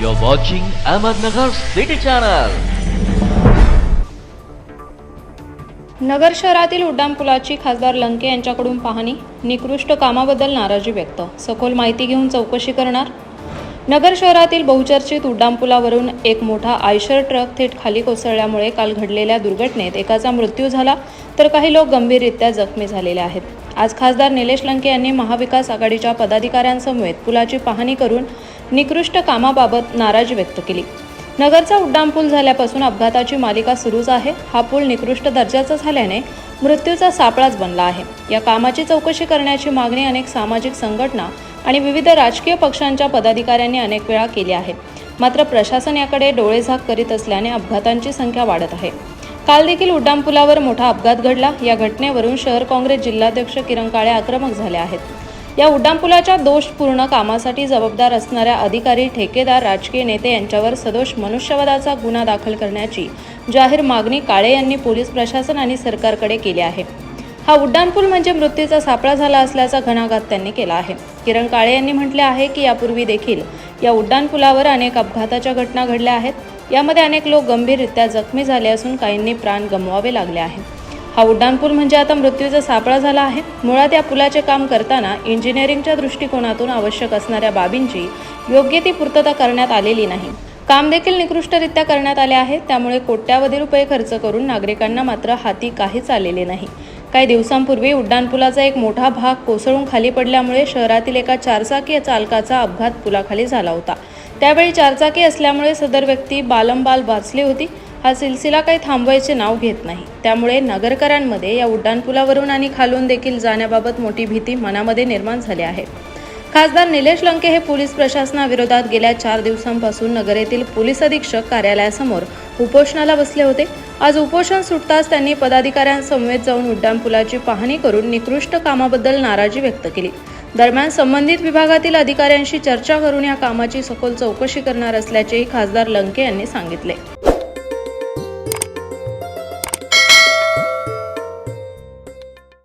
You're watching Ahmednagar City Channel. नगर शहरातील उड्डाणपुलाची खासदार लंके यांच्याकडून पाहणी. निकृष्ट कामाबद्दल नाराजी व्यक्त. सखोल माहिती घेऊन चौकशी करणार. नगर शहरातील बहुचर्चित उड्डाणपुलावरून एक मोठा आयशर ट्रक थेट खाली कोसळल्यामुळे काल घडलेल्या दुर्घटनेत एकाचा मृत्यू झाला. तर काही लोक गंभीररित्या जखमी झालेले आहेत. आज खासदार निलेश लंके यांनी महाविकास आघाडीच्या पदाधिकाऱ्यांसमवेत पुलाची पाहणी करून निकृष्ट कामाबाबत नाराजी व्यक्त केली. नगरचा उड्डाणपूल झाल्यापासून अपघाताची मालिका सुरूच आहे. हा पूल निकृष्ट दर्जाचा झाल्याने मृत्यूचा सापळाच बनला आहे. या कामाची चौकशी करण्याची मागणी अनेक सामाजिक संघटना आणि विविध राजकीय पक्षांच्या पदाधिकाऱ्यांनी अनेक वेळा केली आहे. मात्र प्रशासन याकडे डोळेझाक करीत असल्याने अपघातांची संख्या वाढत आहे. काल देखील उड्डाणपुलावर मोठा अपघात घडला. या घटनेवरून शहर काँग्रेस जिल्हाध्यक्ष किरण काळे आक्रमक झाले आहेत. या उड्डाणपुलाच्या दोषपूर्ण कामासाठी जबाबदार असणाऱ्या अधिकारी ठेकेदार राजकीय नेते यांच्यावर सदोष मनुष्यवदाचा गुन्हा दाखल करण्याची जाहीर मागणी काळे यांनी पोलीस प्रशासन आणि सरकारकडे केली आहे. हा उड्डाणपूल म्हणजे मृत्यूचा सापळा झाला असल्याचा घणाघात त्यांनी केला आहे. किरण काळे यांनी म्हटले आहे की यापूर्वी देखील या उड्डाणपुलावर अनेक अपघाताच्या घटना घडल्या आहेत. यामध्ये अनेक लोक गंभीररित्या जखमी झाले असून काहींनी प्राण गमवावे लागले आहेत हा उड्डाणपूल म्हणजे आता मृत्यूचा सापळा झाला आहे. मुळात या पुलाचे काम करताना इंजिनिअरिंगच्या दृष्टिकोनातून आवश्यक असणाऱ्या बाबींची योग्य ती पूर्तता करण्यात आलेली नाही. काम देखील निकृष्टरित्या करण्यात आले आहे. त्यामुळे कोट्यावधी रुपये खर्च करून नागरिकांना मात्र हाती काहीच आलेले नाही. काही दिवसांपूर्वी उड्डाणपुलाचा एक मोठा भाग कोसळून खाली पडल्यामुळे शहरातील एका चारचाकी चालकाचा अपघात पुलाखाली झाला होता. त्यावेळी चारचाकी असल्यामुळे सदर व्यक्ती बालंबाल वाचली होती. हा सिलसिला काही थांबवायचे नाव घेत नाही. त्यामुळे नगरकरांमध्ये या उड्डाणपुलावरून आणि खालून देखील जाण्याबाबत मोठी भीती मनामध्ये निर्माण झाली आहे. खासदार निलेश लंके हे पोलीस प्रशासनाविरोधात गेल्या चार दिवसांपासून नगर येथील पोलीस अधीक्षक कार्यालयासमोर उपोषणाला बसले होते. आज उपोषण सुटताच त्यांनी पदाधिकाऱ्यांसमवेत जाऊन उड्डाणपुलाची पाहणी करून निकृष्ट कामाबद्दल नाराजी व्यक्त केली. दरम्यान संबंधित विभागातील अधिकाऱ्यांशी चर्चा करून या कामाची सखोल चौकशी करणार असल्याचेही खासदार लंके यांनी सांगितले.